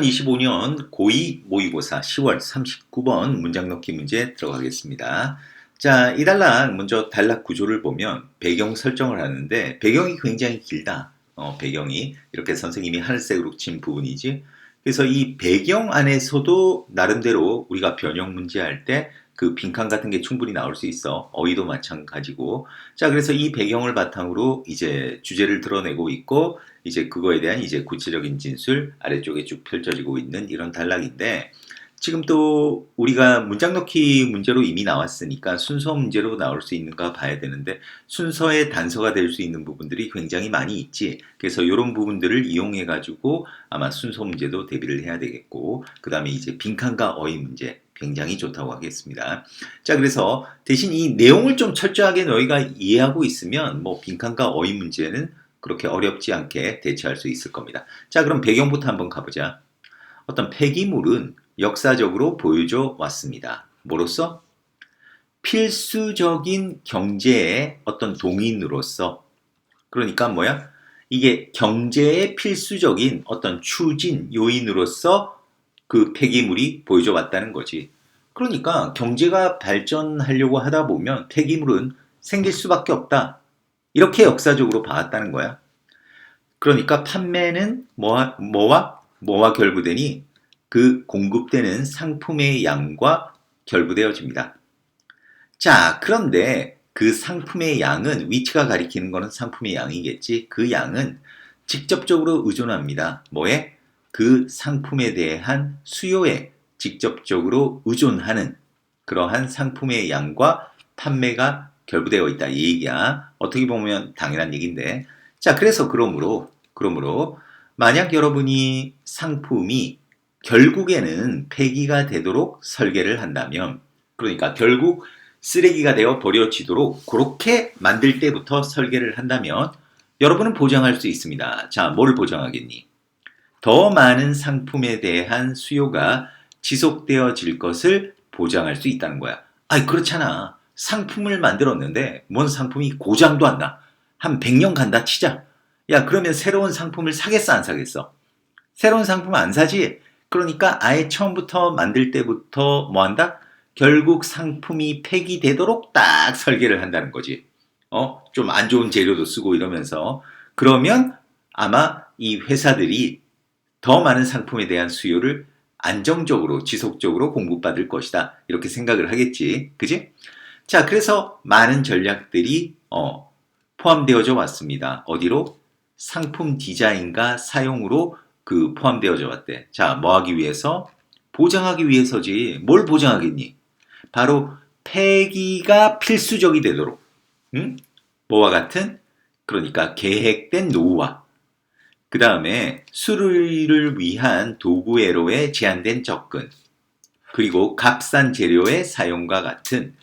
2025년 고2 모의고사 10월 39번 문장 넣기 문제 들어가겠습니다. 자, 이 단락 먼저 단락 구조를 보면 배경 설정을 하는데 배경이 굉장히 길다. 어, 배경이 이렇게 선생님이 하늘색으로 친 부분이지. 그래서 이 배경 안에서도 나름대로 우리가 변형 문제 할 때 그 빈칸 같은 게 충분히 나올 수 있어. 어휘도 마찬가지고. 자, 그래서 이 배경을 바탕으로 이제 주제를 드러내고 있고 이제 그거에 대한 이제 구체적인 진술 아래쪽에 쭉 펼쳐지고 있는 이런 단락인데 지금 또 우리가 문장 넣기 문제로 이미 나왔으니까 순서 문제로 나올 수 있는가 봐야 되는데 순서의 단서가 될 수 있는 부분들이 굉장히 많이 있지. 그래서 이런 부분들을 이용해 가지고 아마 순서 문제도 대비를 해야 되겠고 그 다음에 이제 빈칸과 어휘 문제 굉장히 좋다고 하겠습니다. 자, 그래서 대신 이 내용을 좀 철저하게 너희가 이해하고 있으면 뭐 빈칸과 어휘 문제는 그렇게 어렵지 않게 대처할 수 있을 겁니다. 자, 그럼 배경부터 한번 가보자. 어떤 폐기물은 역사적으로 보여져 왔습니다. 뭐로써? 필수적인 경제의 어떤 동인으로서. 그러니까 뭐야? 이게 경제의 필수적인 어떤 추진 요인으로서 그 폐기물이 보여져 왔다는 거지. 그러니까 경제가 발전하려고 하다 보면 폐기물은 생길 수밖에 없다. 이렇게 역사적으로 봐왔다는 거야. 그러니까 판매는 뭐와, 뭐와, 뭐와 결부되니 그 공급되는 상품의 양과 결부되어집니다. 자, 그런데 그 상품의 양은 위치가 가리키는 것은 상품의 양이겠지. 그 양은 직접적으로 의존합니다. 뭐에? 그 상품에 대한 수요에 직접적으로 의존하는 그러한 상품의 양과 판매가 결부되어 있다. 이 얘기야. 어떻게 보면 당연한 얘기인데. 자, 그래서 그러므로, 그러므로, 만약 여러분이 상품이 결국에는 폐기가 되도록 설계를 한다면, 그러니까 결국 쓰레기가 되어 버려지도록 그렇게 만들 때부터 설계를 한다면, 여러분은 보장할 수 있습니다. 자, 뭘 보장하겠니? 더 많은 상품에 대한 수요가 지속되어질 것을 보장할 수 있다는 거야. 아이, 그렇잖아. 상품을 만들었는데, 뭔 상품이 고장도 안 나. 한 100년 간다 치자. 야, 그러면 새로운 상품을 사겠어, 안 사겠어? 새로운 상품 안 사지? 그러니까 아예 처음부터 만들 때부터 뭐 한다? 결국 상품이 폐기되도록 딱 설계를 한다는 거지. 어? 좀 안 좋은 재료도 쓰고 이러면서. 그러면 아마 이 회사들이 더 많은 상품에 대한 수요를 안정적으로 지속적으로 공급받을 것이다. 이렇게 생각을 하겠지. 그지? 자, 그래서 많은 전략들이 어, 포함되어져 왔습니다. 어디로? 상품 디자인과 사용으로 그 포함되어져 왔대. 자, 뭐 하기 위해서? 보장하기 위해서지. 뭘 보장하겠니? 바로 폐기가 필수적이 되도록. 응? 뭐와 같은? 그러니까 계획된 노후화. 그 다음에 수리를 위한 도구회로의 제한된 접근. 그리고 값싼 재료의 사용과 같은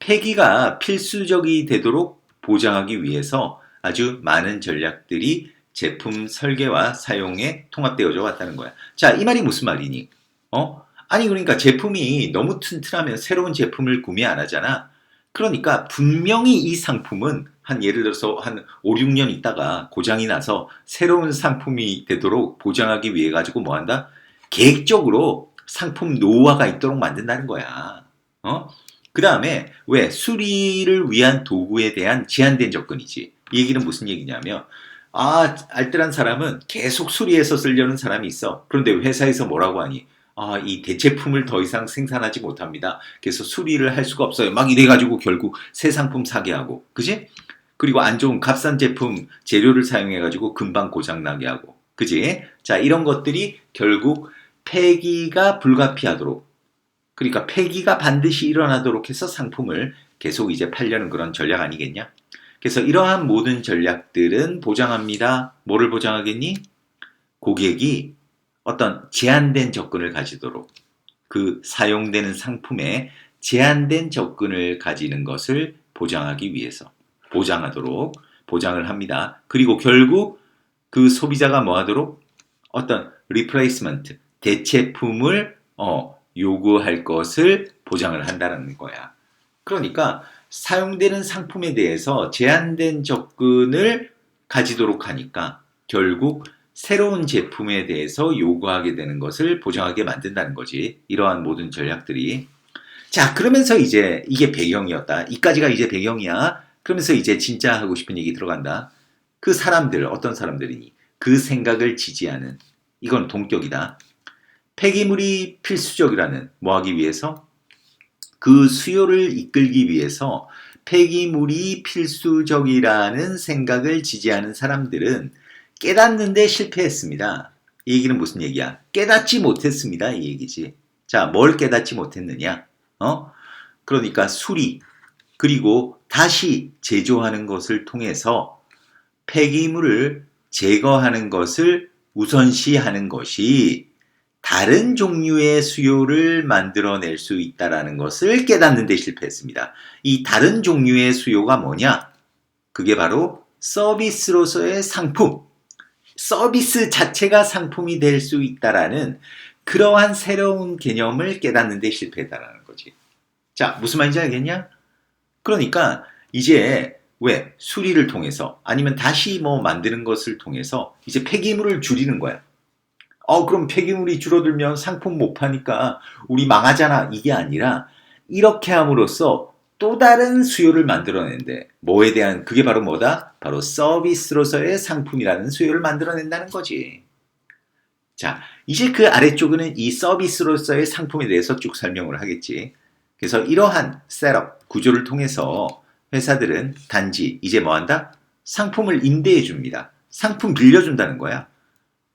폐기가 필수적이 되도록 보장하기 위해서 아주 많은 전략들이 제품 설계와 사용에 통합되어져 왔다는 거야. 자, 이 말이 무슨 말이니? 어? 아니, 그러니까 제품이 너무 튼튼하면 새로운 제품을 구매 안 하잖아. 그러니까 분명히 이 상품은 한 예를 들어서 한 5, 6년 있다가 고장이 나서 새로운 상품이 되도록 보장하기 위해 가지고 뭐 한다? 계획적으로 상품 노후화가 있도록 만든다는 거야. 어? 그 다음에 왜 수리를 위한 도구에 대한 제한된 접근이지. 이 얘기는 무슨 얘기냐면 아 알뜰한 사람은 계속 수리해서 쓰려는 사람이 있어. 그런데 회사에서 뭐라고 하니? 아, 이 대체품을 더 이상 생산하지 못합니다. 그래서 수리를 할 수가 없어요. 막 이래가지고 결국 새 상품 사게 하고, 그지? 그리고 안 좋은 값싼 제품 재료를 사용해가지고 금방 고장나게 하고, 그지? 자, 이런 것들이 결국 폐기가 불가피하도록, 그러니까 폐기가 반드시 일어나도록 해서 상품을 계속 이제 팔려는 그런 전략 아니겠냐? 그래서 이러한 모든 전략들은 보장합니다. 뭐를 보장하겠니? 고객이 어떤 제한된 접근을 가지도록 그 사용되는 상품에 제한된 접근을 가지는 것을 보장하기 위해서 보장하도록 보장을 합니다. 그리고 결국 그 소비자가 뭐 하도록 어떤 리플레이스먼트 대체품을 어, 요구할 것을 보장을 한다는 거야. 그러니까 사용되는 상품에 대해서 제한된 접근을 가지도록 하니까 결국 새로운 제품에 대해서 요구하게 되는 것을 보장하게 만든다는 거지. 이러한 모든 전략들이. 자, 그러면서 이제 이게 배경이었다. 이까지가 이제 배경이야. 그러면서 이제 진짜 하고 싶은 얘기 들어간다. 그 사람들, 어떤 사람들이니? 그 생각을 지지하는. 이건 동격이다. 폐기물이 필수적이라는, 뭐 하기 위해서? 그 수요를 이끌기 위해서 폐기물이 필수적이라는 생각을 지지하는 사람들은 깨닫는데 실패했습니다. 이 얘기는 무슨 얘기야? 깨닫지 못했습니다. 이 얘기지. 자, 뭘 깨닫지 못했느냐? 어? 그러니까 수리, 그리고 다시 제조하는 것을 통해서 폐기물을 제거하는 것을 우선시하는 것이 다른 종류의 수요를 만들어낼 수 있다라는 것을 깨닫는 데 실패했습니다. 이 다른 종류의 수요가 뭐냐? 그게 바로 서비스로서의 상품. 서비스 자체가 상품이 될 수 있다라는 그러한 새로운 개념을 깨닫는 데 실패했다라는 거지. 자, 무슨 말인지 알겠냐? 그러니까 이제 왜 수리를 통해서 아니면 다시 뭐 만드는 것을 통해서 이제 폐기물을 줄이는 거야. 어, 그럼 폐기물이 줄어들면 상품 못 파니까 우리 망하잖아. 이게 아니라 이렇게 함으로써 또 다른 수요를 만들어낸대. 뭐에 대한 그게 바로 뭐다? 바로 서비스로서의 상품이라는 수요를 만들어낸다는 거지. 자, 이제 그 아래쪽은 이 서비스로서의 상품에 대해서 쭉 설명을 하겠지. 그래서 이러한 셋업 구조를 통해서 회사들은 단지 이제 뭐 한다? 상품을 임대해 줍니다. 상품 빌려준다는 거야.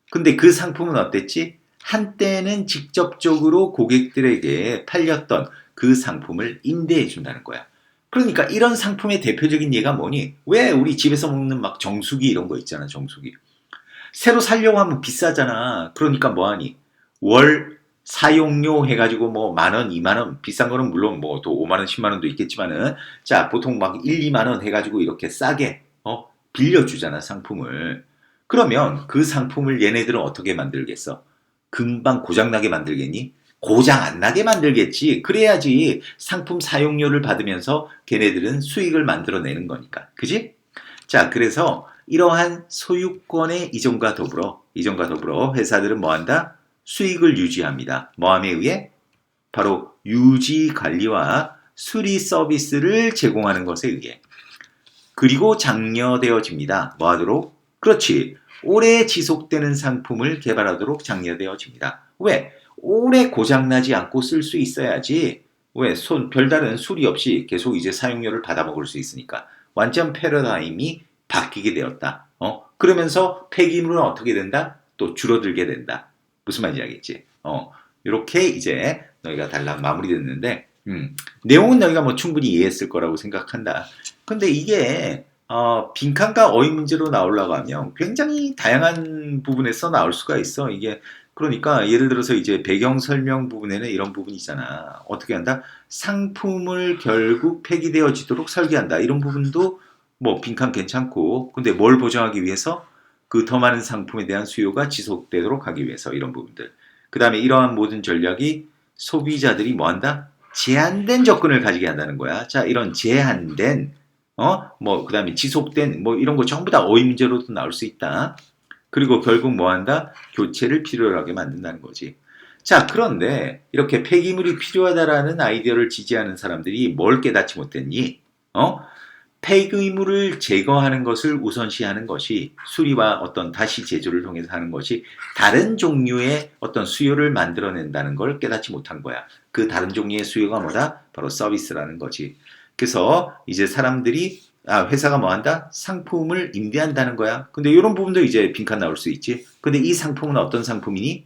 근데 그 상품은 어땠지? 한때는 직접적으로 고객들에게 팔렸던 그 상품을 임대해 준다는 거야. 그러니까 이런 상품의 대표적인 예가 뭐니? 왜 우리 집에서 먹는 막 정수기 이런 거 있잖아, 정수기. 새로 살려고 하면 비싸잖아. 그러니까 뭐하니? 월 사용료 해가지고 뭐 만원, 이만원, 비싼 거는 물론 뭐또 5만원, 10만원도 있겠지만은 자, 보통 막 1, 2만원 해가지고 이렇게 싸게, 어, 빌려주잖아, 상품을. 그러면 그 상품을 얘네들은 어떻게 만들겠어? 금방 고장나게 만들겠니? 고장 안 나게 만들겠지. 그래야지 상품 사용료를 받으면서 걔네들은 수익을 만들어내는 거니까. 그지? 자, 그래서 이러한 소유권의 이전과 더불어, 이전과 더불어 회사들은 뭐 한다? 수익을 유지합니다. 뭐함에 의해? 바로 유지 관리와 수리 서비스를 제공하는 것에 의해. 그리고 장려되어집니다. 뭐 하도록? 그렇지. 오래 지속되는 상품을 개발하도록 장려되어집니다. 왜? 오래 고장나지 않고 쓸 수 있어야지. 왜? 손, 별다른 수리 없이 계속 이제 사용료를 받아먹을 수 있으니까. 완전 패러다임이 바뀌게 되었다. 어? 그러면서 폐기물은 어떻게 된다? 또 줄어들게 된다. 무슨 말인지 알겠지? 어. 이렇게 이제 너희가 달랑 마무리됐는데, 음, 내용은 너희가 뭐 충분히 이해했을 거라고 생각한다. 근데 이게 어, 빈칸과 어휘 문제로 나오려고 하면 굉장히 다양한 부분에서 나올 수가 있어. 이게 그러니까 예를 들어서 이제 배경 설명 부분에는 이런 부분이 있잖아. 어떻게 한다? 상품을 결국 폐기되어지도록 설계한다. 이런 부분도 뭐 빈칸 괜찮고 근데 뭘 보장하기 위해서 그 더 많은 상품에 대한 수요가 지속되도록 하기 위해서 이런 부분들. 그 다음에 이러한 모든 전략이 소비자들이 뭐 한다? 제한된 접근을 가지게 한다는 거야. 자, 이런 제한된 어? 뭐, 그 다음에 지속된, 뭐, 이런 거 전부 다 어휘 문제로도 나올 수 있다. 그리고 결국 뭐 한다? 교체를 필요로 하게 만든다는 거지. 자, 그런데 이렇게 폐기물이 필요하다라는 아이디어를 지지하는 사람들이 뭘 깨닫지 못했니? 어? 폐기물을 제거하는 것을 우선시하는 것이 수리와 어떤 다시 제조를 통해서 하는 것이 다른 종류의 어떤 수요를 만들어낸다는 걸 깨닫지 못한 거야. 그 다른 종류의 수요가 뭐다? 바로 서비스라는 거지. 그래서 이제 사람들이 아, 회사가 뭐 한다? 상품을 임대한다는 거야. 근데 이런 부분도 이제 빈칸 나올 수 있지. 근데 이 상품은 어떤 상품이니?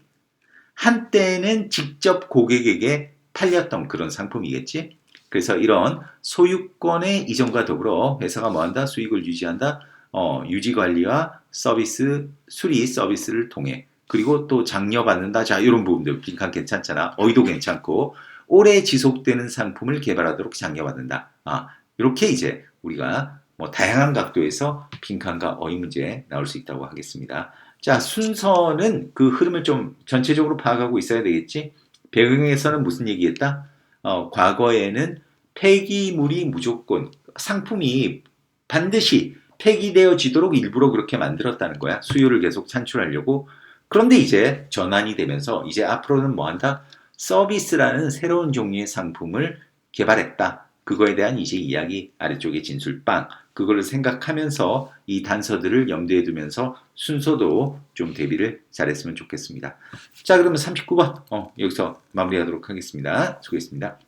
한때는 직접 고객에게 팔렸던 그런 상품이겠지. 그래서 이런 소유권의 이전과 더불어 회사가 뭐 한다? 수익을 유지한다. 어, 유지 관리와 서비스, 수리 서비스를 통해 그리고 또 장려받는다. 자, 이런 부분들 빈칸 괜찮잖아. 어휘도 괜찮고 오래 지속되는 상품을 개발하도록 장려받는다. 아, 이렇게 이제 우리가 뭐 다양한 각도에서 빈칸과 어휘 문제 나올 수 있다고 하겠습니다. 자, 순서는 그 흐름을 좀 전체적으로 파악하고 있어야 되겠지? 배경에서는 무슨 얘기했다? 어, 과거에는 폐기물이 무조건 상품이 반드시 폐기되어지도록 일부러 그렇게 만들었다는 거야. 수요를 계속 창출하려고. 그런데 이제 전환이 되면서 이제 앞으로는 뭐 한다? 서비스라는 새로운 종류의 상품을 개발했다. 그거에 대한 이제 이야기 아래쪽에 진술빵 그거를 생각하면서 이 단서들을 염두에 두면서 순서도 좀 대비를 잘했으면 좋겠습니다. 자 그러면 39번 어, 여기서 마무리하도록 하겠습니다. 수고했습니다.